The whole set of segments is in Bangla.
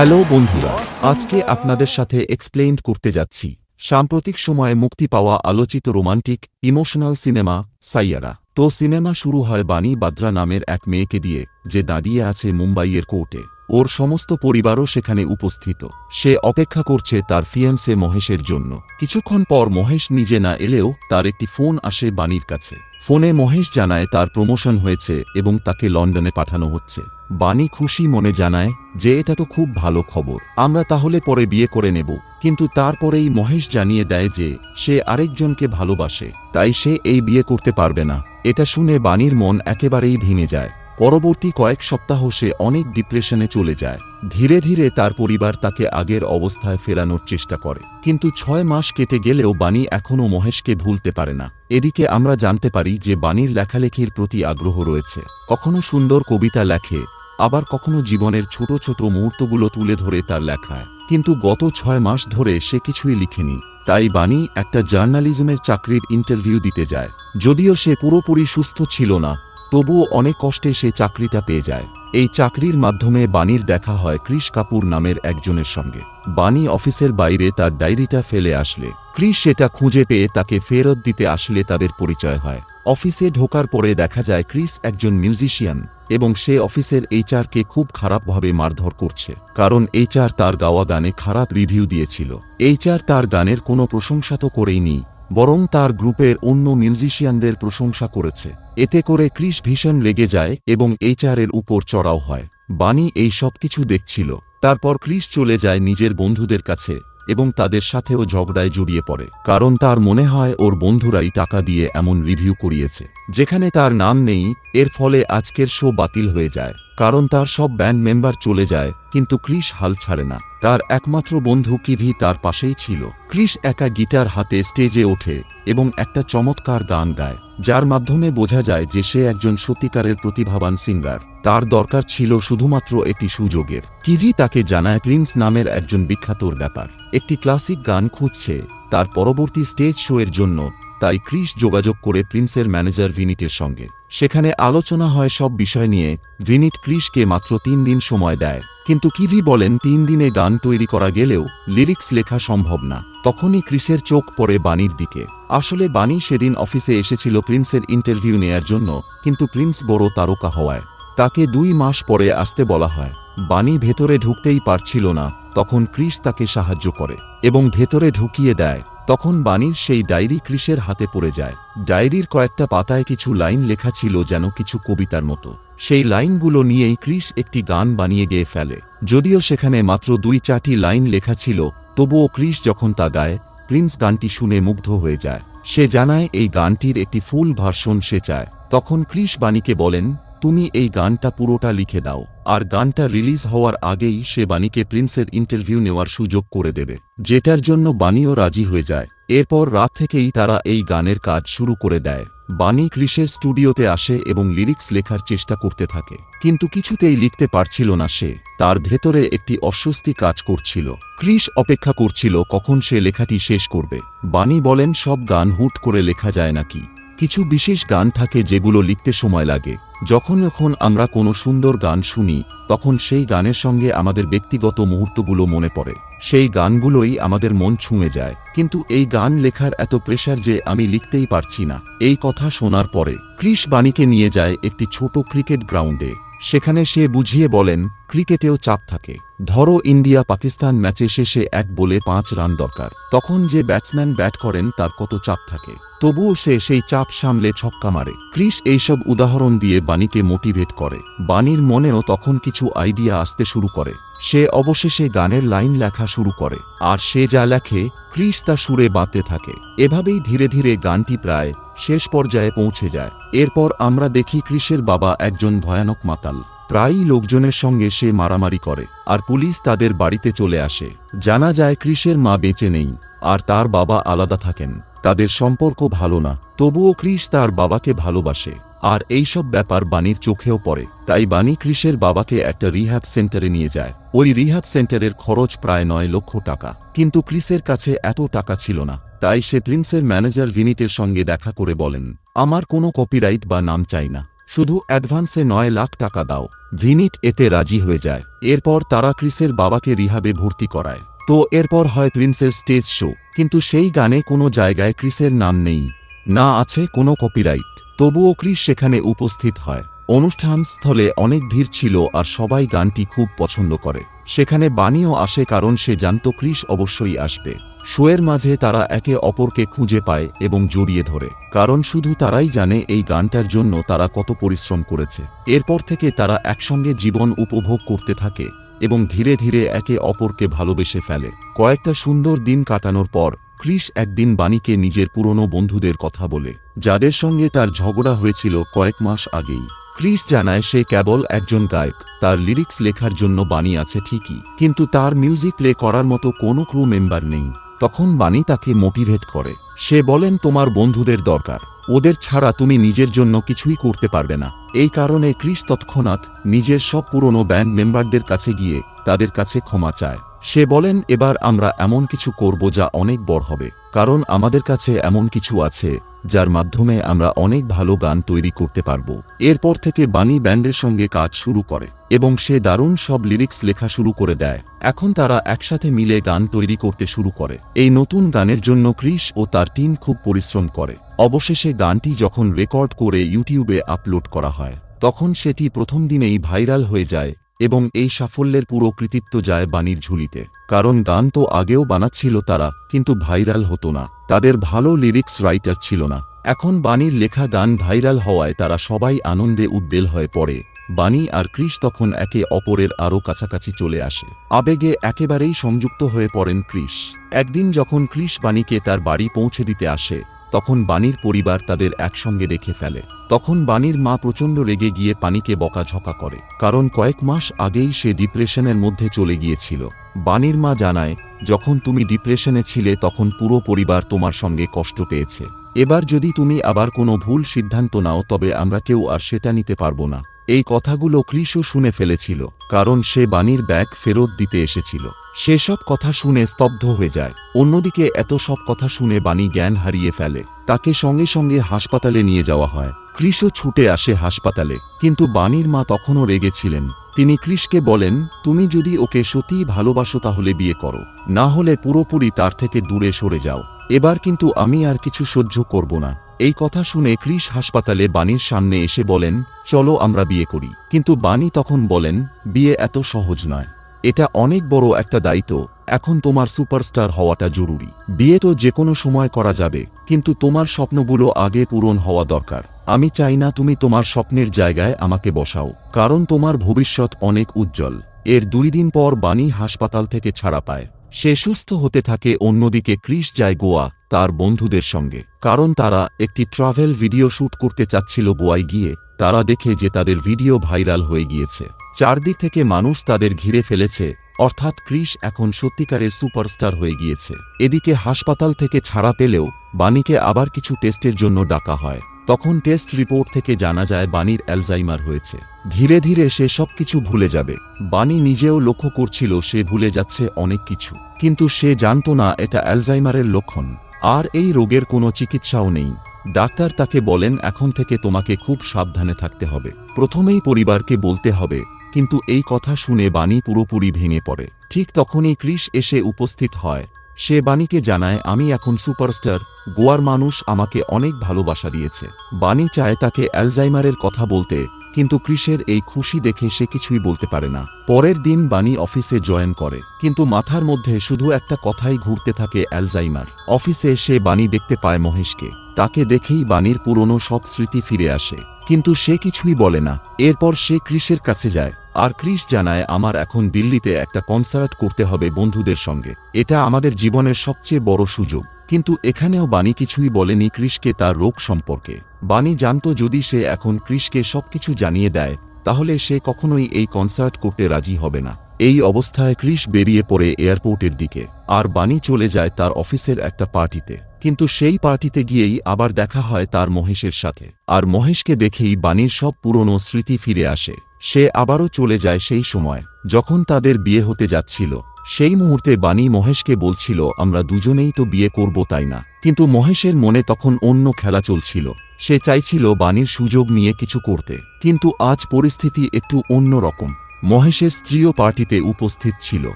হ্যালো বন্ধুরা, আজকে আপনাদের সাথে এক্সপ্লেইন করতে যাচ্ছি, সাম্প্রতিক সময়ে মুক্তি পাওয়া আলোচিত রোমান্টিক ইমোশনাল সিনেমা সাইয়ারা। তো সিনেমা শুরু হয় বাণী বাদ্রা নামের এক মেয়েকে দিয়ে, যে দাঁড়িয়ে আছে মুম্বাইয়ের কোর্টে। ওর সমস্ত পরিবারও সেখানে উপস্থিত। সে অপেক্ষা করছে তার ফিয়ান্সে মহেশের জন্য। কিছুক্ষণ পর মহেশ নিজে না এলেও তার একটি ফোন আসে বাণীর কাছে। ফোনে মহেশ জানায় তার প্রমোশন হয়েছে এবং তাকে লন্ডনে পাঠানো হচ্ছে। বাণী খুশি মনে জানায় যে এটা তো খুব ভালো খবর। আমরা তাহলে পরে বিয়ে করে নেব। কিন্তু তারপরেই মহেশ জানিয়ে দেয় যে সে আরেকজনকে ভালোবাসে। তাই সে এই বিয়ে করতে পারবে না। এটা শুনে বাণীর মন একেবারেই ভেঙে যায়। পরবর্তী কয়েক সপ্তাহ সে অনেক ডিপ্রেশনে চলে যায়। ধীরে ধীরে তার পরিবার তাকে আগের অবস্থায় ফেরানোর চেষ্টা করে। কিন্তু ছয় মাস কেটে গেলেও বাণী এখনও মহেশকে ভুলতে পারে না। এদিকে আমরা জানতে পারি যে বাণীর লেখালেখির প্রতি আগ্রহ রয়েছে। কখনো সুন্দর কবিতা লেখে, আবার কখনো জীবনের ছোট ছোট মুহূর্তগুলো তুলে ধরে তার লেখায়। কিন্তু গত ছয় মাস ধরে সে কিছুই লিখেনি। তাই বাণী একটা জার্নালিজমের চাকরির ইন্টারভিউ দিতে যায়। যদিও সে পুরোপুরি সুস্থ ছিল না তবুও অনেক কষ্টে সে চাকরিটা পেয়ে যায়। এই চাকরির মাধ্যমে বাণীর দেখা হয় ক্রিশ কাপুর নামের একজনের সঙ্গে। বাণী অফিসের বাইরে তার ডায়েরিটা ফেলে আসলে। ক্রিশ সেটা খুঁজে পেয়ে তাকে ফেরত দিতে আসলে তাদের পরিচয় হয়। অফিসে ঢোকার পরে দেখা যায় ক্রিস একজন মিউজিশিয়ান এবং সে অফিসের এইচআরকে খুব খারাপভাবে মারধর করছে। কারণ এইচআর তার গাওয়া গানে খারাপ রিভিউ দিয়েছিল। এইচআর তার গানের কোনো প্রশংসা তো করেইনি। বরং তার গ্রুপের অন্য মিউজিশিয়ানদের প্রশংসা করেছে। এতে করে ক্রিস ভীষণ লেগে যায় এবং এইচআরের উপর চড়াও হয়। বাণী এই সব কিছু দেখছিল। তারপর ক্রিস চলে যায় নিজের বন্ধুদের কাছে। এবং তাদের সাথেও ঝগড়ায় জড়িয়ে পড়ে, কারণ তার মনে হয় ওর বন্ধুরাই টাকা দিয়ে এমন রিভিউ করিয়েছে। যেখানে তার নাম নেই, এর ফলে আজকের শো বাতিল হয়ে যায়, কারণ তার সব ব্যান্ড মেম্বার চলে যায়, কিন্তু ক্রিস হাল ছাড়ে না। তার একমাত্র বন্ধু কিভি তার পাশেই ছিল। ক্রিস একা গিটার হাতে স্টেজে ওঠে এবং একটা চমৎকার গান গায়। যার মাধ্যমে বোঝা যায় যে সে একজন সত্যিকারের প্রতিভাবান সিঙ্গার। তার দরকার ছিল শুধুমাত্র একটি সুযোগের। কিভি তাকে জানায় প্রিন্স নামের একজন বিখ্যাতর ব্যাপার। একটি ক্লাসিক গান খুঁজছে। তার পরবর্তী স্টেজ শো এর জন্য, তাই ক্রিস যোগাযোগ করে প্রিন্সের ম্যানেজার ভিনিটের সঙ্গে। সেখানে আলোচনা হয় সব বিষয় নিয়ে। ভিনিট ক্রিসকে মাত্র তিন দিন সময় দেয়। কিন্তু কিভি বলেন, তিন দিনে গান তৈরি করা গেলেও লিরিক্স লেখা সম্ভব না। তখনই ক্রিসের চোখ পড়ে বাণীর দিকে। আসলে বাণী সেদিন অফিসে এসেছিল প্রিন্সের ইন্টারভিউ নেয়ার জন্য, কিন্তু প্রিন্স বড় তারকা হওয়ায়। তাকে দুই মাস পরে আসতে বলা হয়। বাণী ভেতরে ঢুকতেই পারছিল না, তখন ক্রিস তাকে সাহায্য করে এবং ভেতরে ঢুকিয়ে দেয়। তখন বাণীর সেই ডায়েরি ক্রিসের হাতে পড়ে যায়। ডায়েরির কয়েকটা পাতায় কিছু লাইন লেখা ছিল যেন কিছু কবিতার মতো। সেই লাইনগুলো নিয়েই ক্রিস একটি গান বানিয়ে গিয়ে ফেলে। যদিও সেখানে মাত্র দুই চারটি লাইন লেখা ছিল, তবুও ক্রিস যখন তা গায়, প্রিন্স গানটি শুনে মুগ্ধ হয়ে যায়। সে জানায়, এই গানটির একটি ফুল ভার্সন সে চায়। তখন ক্রিস বাণীকে বলেন তুমি এই গানটা পুরোটা লিখে দাও, আর গানটা রিলিজ হওয়ার আগেই সে বাণীকে প্রিন্সের ইন্টারভিউ নেওয়ার সুযোগ করে দেবে, যেটার জন্য বাণীও রাজি হয়ে যায়। এরপর রাত থেকেই তারা এই গানের কাজ শুরু করে দেয়। বাণী ক্রিসের স্টুডিওতে আসে এবং লিরিক্স লেখার চেষ্টা করতে থাকে। কিন্তু কিছুতেই লিখতে পারছিল না সে। তার ভেতরে একটি অস্বস্তি কাজ করছিল। ক্রিস অপেক্ষা করছিল কখন সে লেখাটি শেষ করবে। বাণী বলেন, সব গান হুট করে লেখা যায় নাকি? কিছু বিশেষ গান থাকে যেগুলো লিখতে সময় লাগে। যখন যখন আমরা কোনো সুন্দর গান শুনি, তখন সেই গানের সঙ্গে আমাদের ব্যক্তিগত মুহূর্তগুলো মনে পড়ে। সেই গানগুলোই আমাদের মন ছুঁয়ে যায়। কিন্তু এই গান লেখার এত প্রেশার যে আমি লিখতেই পারছি না। এই কথা শোনার পরে ক্রিস বাণীকে নিয়ে যায় একটি ছোট ক্রিকেট গ্রাউন্ডে। সেখানে সে বুঝিয়ে বলেন ক্রিকেটেও চাপ থাকে। ধরো ইন্ডিয়া পাকিস্তান ম্যাচে শেষে এক বলে পাঁচ রান দরকার। তখন যে ব্যাটসম্যান ব্যাট করেন তার কত চাপ থাকে। তবুও সে সেই চাপ সামলে ছক্কা মারে। ক্রিস এইসব উদাহরণ দিয়ে বাণীকে মোটিভেট করে। বাণীর মনেও তখন কিছু আইডিয়া আসতে শুরু করে। সে অবশেষে গানের লাইন লেখা শুরু করে। আর সে যা লেখে, ক্রিস তা সুরে বাঁধতে থাকে। এভাবেই ধীরে ধীরে গানটি প্রায় শেষ পর্যায়ে পৌঁছে যায়। এরপর আমরা দেখি ক্রিসের বাবা একজন ভয়ানক মাতাল। প্রায়ই লোকজনের সঙ্গে সে মারামারি করে, আর পুলিশ তাদের বাড়িতে চলে আসে। জানা যায় ক্রিসের মা বেঁচে নেই, আর তার বাবা আলাদা থাকেন। তাদের সম্পর্ক ভালো না, তবুও ক্রিস তার বাবাকে ভালোবাসে, আর এইসব ব্যাপার বাণীর চোখেও পড়ে। তাই বাণী ক্রিসের বাবাকে একটা রিহ্যাব সেন্টারে নিয়ে যায়। ওই রিহ্যাব সেন্টারের খরচ প্রায় নয় লক্ষ টাকা। কিন্তু ক্রিসের কাছে এত টাকা ছিল না। তাই সে প্রিন্সের ম্যানেজার ভিনিটের সঙ্গে দেখা করে বলেন, আমার কোনো কপিরাইট বা নাম চাই না। শুধু অ্যাডভান্সে নয় লাখ টাকা দাও। ভিনিট এতে রাজি হয়ে যায়। এরপর তারা ক্রিসের বাবাকে রিহাবে ভর্তি করায়। তো এরপর হয় প্রিন্সের স্টেজ শো। কিন্তু সেই গানে কোনো জায়গায় ক্রিসের নাম নেই। না আছে কোনো কপিরাইট। তবুও ক্রিস সেখানে উপস্থিত হয়। অনুষ্ঠান স্থলে অনেক ভিড় ছিল আর সবাই গানটি খুব পছন্দ করে। সেখানে বাণীও আসে কারণ সে জানত ক্রিস অবশ্যই আসবে। শোয়ের মাঝে তারা একে অপরকে খুঁজে পায় এবং জড়িয়ে ধরে, কারণ শুধু তারাই জানে এই গানটার জন্য তারা কত পরিশ্রম করেছে। এরপর থেকে তারা একসঙ্গে জীবন উপভোগ করতে থাকে এবং ধীরে ধীরে একে অপরকে ভালোবেসে ফেলে। কয়েকটা সুন্দর দিন কাটানোর পর, ক্রিস একদিন বাণীকে নিজের পুরনো বন্ধুদের কথা বলে, যাদের সঙ্গে তার ঝগড়া হয়েছিল কয়েক মাস আগেই। ক্রিস জানায় সে কেবল একজন গায়ক, তার লিরিক্স লেখার জন্য বাণী আছে ঠিকই, কিন্তু তার মিউজিক প্লে করার মতো কোনো ক্রু মেম্বার নেই। তখন বাণী তাকে মোটিভেট করে। সে বলেন, তোমার বন্ধুদের দরকার। ওদের ছাড়া তুমি নিজের জন্য কিছুই করতে পারবে না। এই কারণে ক্রিস তৎক্ষণাৎ নিজের সব পুরনো ব্যান্ড মেম্বারদের কাছে গিয়ে তাদের কাছে ক্ষমা চায়। সে বলেন, এবার আমরা এমন কিছু করব যা অনেক বড় হবে। কারণ আমাদের কাছে এমন কিছু আছে যার মাধ্যমে আমরা অনেক ভালো গান তৈরি করতে পারব। এরপর থেকে বাণী ব্যান্ডের সঙ্গে কাজ শুরু করে এবং সে দারুণ সব লিরিক্স লেখা শুরু করে দেয়। এখন তারা একসাথে মিলে গান তৈরি করতে শুরু করে। এই নতুন গানের জন্য ক্রিস ও তার টিম খুব পরিশ্রম করে। অবশেষে গানটি যখন রেকর্ড করে ইউটিউবে আপলোড করা হয়, তখন সেটি প্রথম দিনেই ভাইরাল হয়ে যায় এবং এই সাফল্যের পুরো কৃতিত্ব যায় বাণীর ঝুলিতে। কারণ গান তো আগেও বানাচ্ছিল তারা, কিন্তু ভাইরাল হতো না। তাদের ভালো লিরিক্স রাইটার ছিল না। এখন বাণীর লেখা গান ভাইরাল হওয়ায় তারা সবাই আনন্দে উদ্বেল হয়ে পড়ে। বাণী আর ক্রিস তখন একে অপরের আরও কাছাকাছি চলে আসে। আবেগে একেবারেই সংযুক্ত হয়ে পড়েন ক্রিস একদিন যখন ক্রিস বাণীকে তার বাড়ি পৌঁছে দিতে আসে তখন বাণীর পরিবার তাদের একসঙ্গে দেখে ফেলে। তখন বাণীর মা প্রচণ্ড রেগে গিয়ে পানিকে বকাঝকা করে, কারণ কয়েক মাস আগেই সে ডিপ্রেশনের মধ্যে চলে গিয়েছিল। বাণীর মা জানায়, যখন তুমি ডিপ্রেশনে ছিলে, তখন পুরো পরিবার তোমার সঙ্গে কষ্ট পেয়েছে। এবার যদি তুমি আবার কোনো ভুল সিদ্ধান্ত নাও, তবে আমরা কেউ আর সেটা নিতে পারব না। এই কথাগুলো ক্রিসও শুনে ফেলেছিল, কারণ সে বাণীর ব্যাগ ফেরত দিতে এসেছিল। সেসব কথা শুনে স্তব্ধ হয়ে যায়। অন্যদিকে এত সব কথা শুনে বাণী জ্ঞান হারিয়ে ফেলে। তাকে সঙ্গে সঙ্গে হাসপাতালে নিয়ে যাওয়া হয়। ক্রিসও ছুটে আসে হাসপাতালে, কিন্তু বাণীর মা তখনও রেগেছিলেন তিনি ক্রিসকে বলেন, তুমি যদি ওকে সত্যিই ভালোবাসো তাহলে বিয়ে করো। না হলে পুরোপুরি তার থেকে দূরে সরে যাও। এবার কিন্তু আমি আর কিছু সহ্য করব না। এই কথা শুনে ক্রিস হাসপাতালে বাণীর সামনে এসে বলেন, চলো আমরা বিয়ে করি। কিন্তু বাণী তখন বলেন, বিয়ে এত সহজ নয়। এটা অনেক বড় একটা দায়িত্ব। এখন তোমার সুপারস্টার হওয়াটা জরুরি। বিয়ে তো যে কোনো সময় করা যাবে, কিন্তু তোমার স্বপ্নগুলো আগে পূরণ হওয়া দরকার। আমি চাই না তুমি তোমার স্বপ্নের জায়গায় আমাকে বসাও, কারণ তোমার ভবিষ্যৎ অনেক উজ্জ্বল। এর দুই দিন পর বাণী হাসপাতাল থেকে ছাড়া পায়। সে সুস্থ হতে থাকে অন্যদিকে ক্রিস যায় গোয়া, তার বন্ধুদের সঙ্গে। কারণ তারা একটি ট্রাভেল ভিডিও শ্যুট করতে চাচ্ছিল গোয়ায় গিয়ে, তারা দেখে যে তাদের ভিডিও ভাইরাল হয়ে গিয়েছে। চারদিক থেকে মানুষ তাদের ঘিরে ফেলেছে, অর্থাৎ ক্রিস এখন সত্যিকারের সুপারস্টার হয়ে গিয়েছে। এদিকে হাসপাতাল থেকে ছাড়া পেলেও বাণীকে আবার কিছু টেস্টের জন্য ডাকা হয়। তখন টেস্ট রিপোর্ট থেকে জানা যায় বাণীর অ্যালজাইমার হয়েছে। ধীরে ধীরে সে সবকিছু ভুলে যাবে। বাণী নিজেও লক্ষ্য করছিল সে ভুলে যাচ্ছে অনেক কিছু। কিন্তু সে জানত না এটা অ্যালজাইমারের লক্ষণ। আর এই রোগের কোনো চিকিৎসাও নেই। ডাক্তার তাকে বলেন, এখন থেকে তোমাকে খুব সাবধানে থাকতে হবে। প্রথমেই পরিবারকে বলতে হবে। কিন্তু এই কথা শুনে বাণী পুরোপুরি ভেঙে পড়ে। ঠিক তখনই ক্রিস এসে উপস্থিত হয়। সে বাণীকে জানায়, আমি এখন সুপারস্টার, গোয়ার মানুষ আমাকে অনেক ভালোবাসা দিয়েছে। বাণী চায় তাকে অ্যালজাইমারের কথা বলতে, কিন্তু কৃষের এই খুশি দেখে সে কিছুই বলতে পারে না। পরের দিন বাণী অফিসে জয়েন করে, কিন্তু মাথার মধ্যে শুধু একটা কথাই ঘুরতে থাকে অ্যালজাইমার। অফিসে সে বাণী দেখতে পায় মহেশকে। তাকে দেখেই বাণীর পুরনো সব স্মৃতি ফিরে আসে। কিন্তু সে কিছুই বলে না। এরপর সে ক্রিসের কাছে যায়। আর ক্রিস জানায়, আমার এখন দিল্লিতে একটা কনসার্ট করতে হবে বন্ধুদের সঙ্গে। এটা আমাদের জীবনের সবচেয়ে বড় সুযোগ। কিন্তু এখানেও বাণী কিছুই বলেনি ক্রিসকে তার রোগ সম্পর্কে। বাণী জানত যদি সে এখন ক্রিসকে সবকিছু জানিয়ে দেয়, তাহলে সে কখনোই এই কনসার্ট করতে রাজি হবে না। এই অবস্থায় ক্রিস বেরিয়ে পড়ে এয়ারপোর্টের দিকে। আর বাণী চলে যায় তার অফিসের একটা পার্টিতে। কিন্তু সেই পার্টিতে গিয়েই আবার দেখা হয় তার মহেশের সাথে। আর মহেশকে দেখেই বাণীর সব পুরনো স্মৃতি ফিরে আসে। সে আবারও চলে যায় সেই সময়, যখন তাদের বিয়ে হতে যাচ্ছিল। সেই মুহূর্তে বাণী মহেশকে বলছিল, আমরা দুজনেই তো বিয়ে করব তাই না? কিন্তু মহেশের মনে তখন অন্য খেলা চলছিল। সে চাইছিল বাণীর সুযোগ নিয়ে কিছু করতে। কিন্তু আজ পরিস্থিতি একটু অন্য রকম মহেশের স্ত্রীও পার্টিতে উপস্থিত ছিল।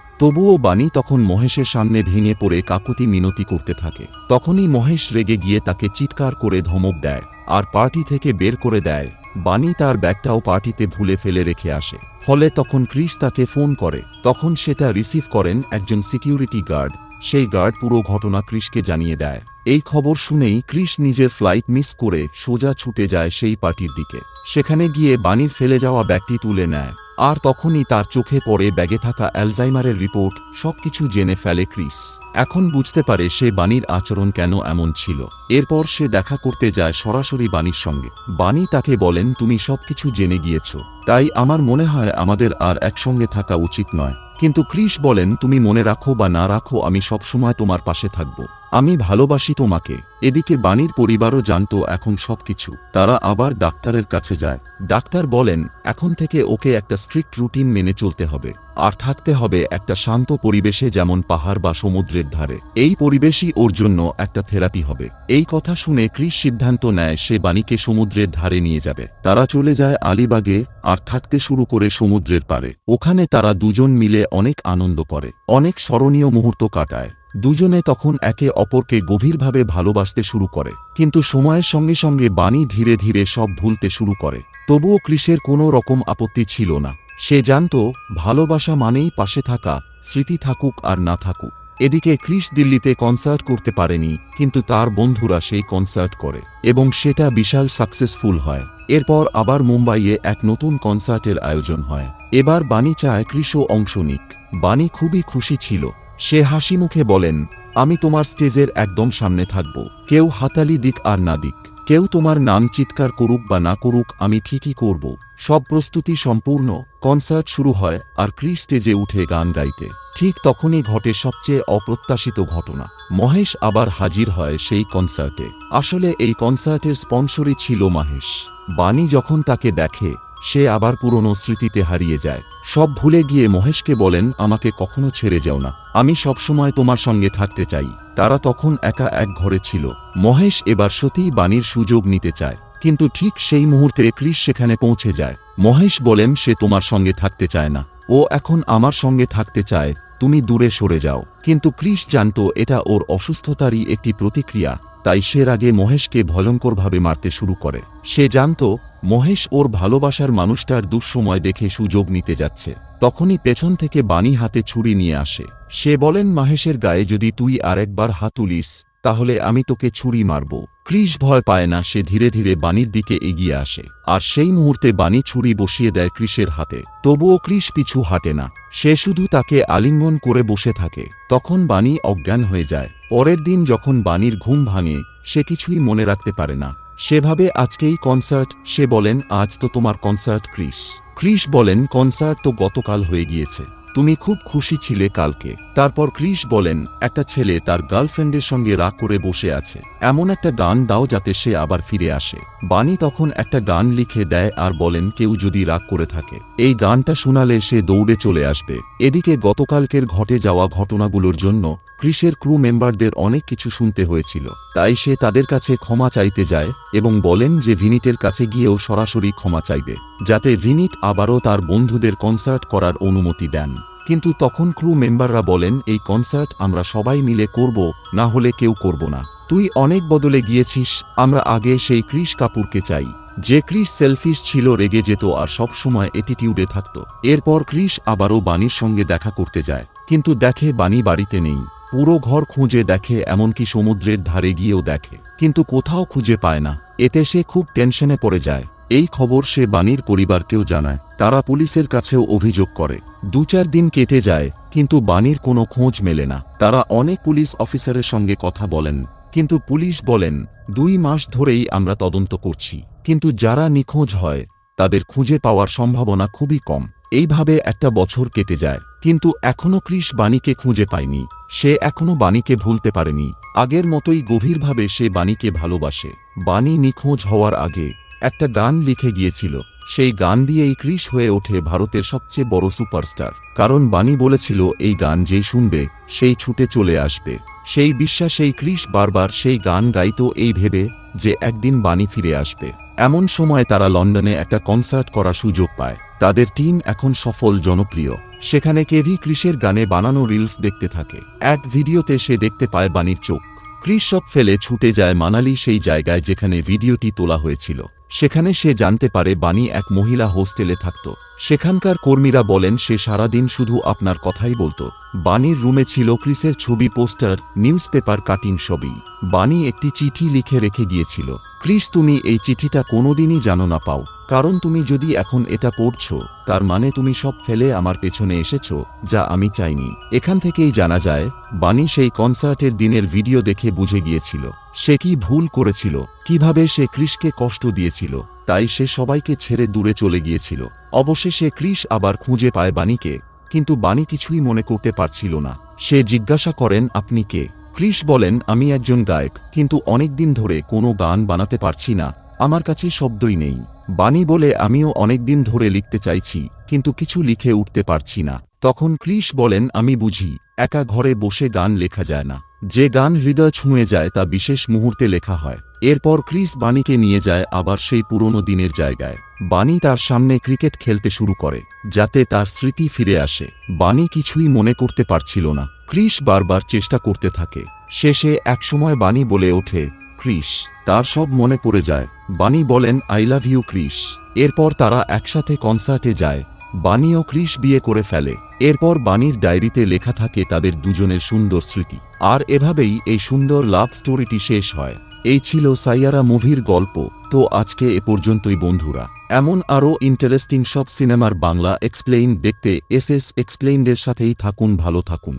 তবুও বাণী তখন মহেশের সামনে ভেঙে পড়ে কাকুতি মিনতি করতে থাকে। তখনই মহেশ রেগে গিয়ে তাকে চিৎকার করে ধমক দেয় আর পার্টি থেকে বের করে দেয়। বাণী তার ব্যাগটাও পার্টিতে ভুলে ফেলে রেখে আসে। ফলে তখন ক্রিস তাকে ফোন করে। তখন সেটা রিসিভ করেন একজন সিকিউরিটি গার্ড। সেই গার্ড পুরো ঘটনা ক্রিসকে জানিয়ে দেয়। এই খবর শুনেই ক্রিস নিজের ফ্লাইট মিস করে সোজা ছুটে যায় সেই পার্টির দিকে। সেখানে গিয়ে বাণীর ফেলে যাওয়া ব্যাগটি তুলে নেয়। আর তখনই তার চোখে পড়ে ব্যাগে থাকা অ্যালজাইমারের রিপোর্ট, সবকিছু জেনে ফেলে ক্রিস। এখন বুঝতে পারে সে বাণীর আচরণ কেন এমন ছিল। এরপর সে দেখা করতে যায় সরাসরি বাণীর সঙ্গে। বাণী তাকে বলেন, তুমি সবকিছু জেনে গিয়েছ। তাই আমার মনে হয় আমাদের আর একসঙ্গে থাকা উচিত নয়। কিন্তু ক্রিস বলেন, তুমি মনে রাখো বা না রাখো, আমি সবসময় তোমার পাশে থাকব। আমি ভালোবাসি তোমাকে। এদিকে বাণীর পরিবারও জানত এখন সবকিছু। তারা আবার ডাক্তারের কাছে যায়। ডাক্তার বলেন, এখন থেকে ওকে একটা স্ট্রিক্ট রুটিন মেনে চলতে হবে। আর থাকতে হবে একটা শান্ত পরিবেশে যেমন পাহাড় বা সমুদ্রের ধারে। এই পরিবেশই ওর জন্য একটা থেরাপি হবে। এই কথা শুনে ক্রিস সিদ্ধান্ত নেয় সে বাণীকে সমুদ্রের ধারে নিয়ে যাবে। তারা চলে যায় আলিবাগে আর থাকতে শুরু করে সমুদ্রের পারে ওখানে তারা দুজন মিলে অনেক আনন্দ করে। অনেক স্মরণীয় মুহূর্ত কাটায়। দুজনে তখন একে অপরকে গভীরভাবে ভালোবাসতে শুরু করে। কিন্তু সময়ের সঙ্গে সঙ্গে বাণী ধীরে ধীরে সব ভুলতে শুরু করে। তবুও ক্রিসের কোনো রকম আপত্তি ছিল না। সে জানত, ভালোবাসা মানেই পাশে থাকা, স্মৃতি থাকুক আর না থাকুক। এদিকে ক্রিস দিল্লিতে কনসার্ট করতে পারেনি, কিন্তু তার বন্ধুরা সেই কনসার্ট করে এবং সেটা বিশাল সাকসেসফুল হয়। এরপর আবার মুম্বাইয়ে এক নতুন কনসার্টের আয়োজন হয়। এবার বাণী চায় ক্রিসও অংশ নিক। বাণী খুবই খুশি ছিল। সে হাসি মুখে বলেন, আমি তোমার স্টেজের একদম সামনে থাকব। কেউ হাতালি দিক আর না দিক। কেউ তোমার নাম চিৎকার করুক বা না করুক, আমি ঠিকই করব। সব প্রস্তুতি সম্পূর্ণ। কনসার্ট শুরু হয় আর ক্রিস স্টেজে উঠে গান গাইতে। ঠিক তখনই ঘটে সবচেয়ে অপ্রত্যাশিত ঘটনা। মহেশ আবার হাজির হয় সেই কনসার্টে। আসলে এই কনসার্টের স্পন্সরই ছিল মহেশ। বাণী যখন তাকে দেখে সে আবার পুরনো স্মৃতিতে হারিয়ে যায়। সব ভুলে গিয়ে মহেশকে বলেন, আমাকে কখনো ছেড়ে যাও না। আমি সবসময় তোমার সঙ্গে থাকতে চাই। তারা তখন একা এক ঘরে ছিল। মহেশ এবার সতী বাণীর সুযোগ নিতে চায়। কিন্তু ঠিক সেই মুহূর্তে ক্রিস সেখানে পৌঁছে যায়। মহেশ বলেন, সে তোমার সঙ্গে থাকতে চায় না। ও এখন আমার সঙ্গে থাকতে চায়। তুমি দূরে সরে যাও। কিন্তু ক্রিস জানত এটা ওর অসুস্থতারই একটি প্রতিক্রিয়া, তাই সে আগে মহেশকে ভয়ঙ্করভাবে মারতে শুরু করে। সে জানত, মহেশ ওর ভালোবাসার মানুষটার দুঃসময় দেখে সুযোগ নিতে যাচ্ছে। তখনই পেছন থেকে বাণী হাতে ছুরি নিয়ে আসে। সে বলেন, মাহেশের গায়ে যদি তুই আরেকবার হাত তুলিস, তাহলে আমি তোকে ছুরি মারব। ক্রিস ভয় পায় না, সে ধীরে ধীরে বাণীর দিকে এগিয়ে আসে। আর সেই মুহূর্তে বাণী ছুরি বসিয়ে দেয় ক্রিসের হাতে। তবুও ক্রিস পিছু হাঁটে না। সে শুধু তাকে আলিঙ্গন করে বসে থাকে। তখন বাণী অজ্ঞান হয়ে যায়। পরের দিন যখন বাণীর ঘুম ভাঙে, সে কিছুই মনে রাখতে পারে না। সেভাবে আজকেই কনসার্ট, সে বলেন, আজ তো তোমার কনসার্ট ক্রিস ক্রিস বলেন, কনসার্ট তো গতকাল হয়ে গিয়েছে। তুমি খুব খুশি ছিলে কালকে। তারপর ক্রিস বলেন, একটা ছেলে তার গার্লফ্রেন্ডের সঙ্গে রাগ করে বসে আছে। এমন একটা গান দাও যাতে সে আবার ফিরে আসে। বাণী তখন একটা গান লিখে দেয় আর বলেন, কেউ যদি রাগ করে থাকে। এই গানটা শোনালে সে দৌড়ে চলে আসবে। এদিকে গতকালকের ঘটে যাওয়া ঘটনাগুলোর জন্য ক্রিসের ক্রু মেম্বারদের অনেক কিছু শুনতে হয়েছিল। তাই সে তাদের কাছে ক্ষমা চাইতে যায় এবং বলেন যে ভিনিটের কাছে গিয়েও সরাসরি ক্ষমা চাইবে, যাতে ভিনিট আবারও তার বন্ধুদের কনসার্ট করার অনুমতি দেন। কিন্তু তখন ক্রু মেম্বাররা বলেন, এই কনসার্ট আমরা সবাই মিলে করব, না হলে কেউ করব না। তুই অনেক বদলে গিয়েছিস, আমরা আগে সেই ক্রিস কাপুরকে চাই। যে ক্রিস সেলফিশ ছিল রেগে যেত আর সবসময় এটিটিউডে থাকত। এরপর ক্রিস আবারও বাণীর সঙ্গে দেখা করতে যায়। কিন্তু দেখে বাণী বাড়িতে নেই। পুরো ঘর খুঁজে দেখে, এমনকি সমুদ্রের ধারে গিয়েও দেখে। কিন্তু কোথাও খুঁজে পায় না। এতে সে খুব টেনশনে পড়ে যায়। এই খবর সে বাণীর পরিবারকেও জানায়। তারা পুলিশের কাছেও অভিযোগ করে। দু চার দিন কেটে যায়, কিন্তু বাণীর কোনো খোঁজ মেলে না। তারা অনেক পুলিশ অফিসারের সঙ্গে কথা বলেন। কিন্তু পুলিশ বলেন, দুই মাস ধরেই আমরা তদন্ত করছি। কিন্তু যারা নিখোঁজ হয়, তাদের খুঁজে পাওয়ার সম্ভাবনা খুবই কম। এইভাবে একটা বছর কেটে যায়। কিন্তু এখনও ক্রিস বাণীকে খুঁজে পায়নি। সে এখনও বাণীকে ভুলতে পারেনি। আগের মতোই গভীরভাবে সে বাণীকে ভালোবাসে। বাণী নিখোঁজ হওয়ার আগে একটা গান লিখে গিয়েছিল। সেই গান দিয়েই ক্রিস হয়ে ওঠে ভারতের সবচেয়ে বড় সুপারস্টার। কারণ বাণী বলেছিল, এই গান যেই শুনবে, সেই ছুটে চলে আসবে। সেই বিশ্বাসেই ক্রিস বারবার সেই গান গাইত এই ভেবে যে একদিন বাণী ফিরে আসবে। এমন সময় তারা লন্ডনে একটা কনসার্ট করার সুযোগ পায়। তাদের টিম এখন সফল, জনপ্রিয়। সেখানে কেভি ক্রিসের গানে বানানো রিলস দেখতে থাকে। এক ভিডিওতে সে দেখতে পায় বাণীর চোখ। ক্রিস সব ফেলে ছুটে যায় মানালি সেই জায়গায় যেখানে ভিডিওটি তোলা হয়েছিল। সেখানে সে জানতে পারে বাণী এক মহিলা হোস্টেলে থাকত। সেখানকার কর্মীরা বলেন, সে সারাদিন শুধু আপনার কথাই বলতো। বাণীর রুমে ছিল ক্রিসের ছবি, পোস্টার নিউজ পেপার কাটিং সবই বাণী একটি চিঠি লিখে রেখে গিয়েছিল। ক্রিস, তুমি এই চিঠিটা কোনোদিনই জানো না পাও। কারণ তুমি যদি এখন এটা পড়ছ, তার মানে তুমি সব ফেলে আমার পেছনে এসেছ, যা আমি চাইনি। এখান থেকেই জানা যায়, বাণী সেই কনসার্টের দিনের ভিডিও দেখে বুঝে গিয়েছিল। সে কি ভুল করেছিল, কীভাবে সে ক্রিসকে কষ্ট দিয়েছিল, তাই সে সবাইকে ছেড়ে দূরে চলে গিয়েছিল। অবশেষে ক্রিস আবার খুঁজে পায় বাণীকে, কিন্তু বাণী কিছুই মনে করতে পারছিল না। সে জিজ্ঞাসা করেন, আপনি কে? ক্রিস বলেন, আমি একজন গায়ক, কিন্তু অনেকদিন ধরে কোনো গান বানাতে পারছি না, আমার কাছে শব্দই নেই। বাণী বলে আমিও অনেকদিন ধরে লিখতে চাইছি, কিন্তু কিছু লিখে উঠতে পারছি না। তখন ক্রিস বলেন, আমি বুঝি, একা ঘরে বসে গান লেখা যায় না। যে গান হৃদয় ছুঁয়ে যায় তা বিশেষ মুহূর্তে লেখা হয়। এরপর ক্রিস বাণীকে নিয়ে যায় আবার সেই পুরনো দিনের জায়গায়। বাণী তার সামনে ক্রিকেট খেলতে শুরু করে, যাতে তার স্মৃতি ফিরে আসে। বাণী কিছুই মনে করতে পারছিল না। ক্রিস বারবার চেষ্টা করতে থাকে। শেষে একসময় বাণী বলে ওঠে ক্রিস, তার সব মনে পড়ে যায়। বাণী বলেন আই লাভ ইউ ক্রিস। এরপর তারা একসাথে কনসার্টে যায়। বাণী ও ক্রিস বিয়ে করে ফেলে। এরপর বাণীর ডায়েরিতে লেখা থাকে তাদের দুজনের সুন্দর স্মৃতি। আর এভাবেই এই সুন্দর লাভ স্টোরিটি শেষ হয়। এই ছিল সাইয়ারা মুভির গল্প। তো আজকে এ পর্যন্তই বন্ধুরা। এমন আরও ইন্টারেস্টিং সব সিনেমার বাংলা এক্সপ্লেইন দেখতে এস এস এক্সপ্লেইনদের সাথেই থাকুন, ভালো থাকুন।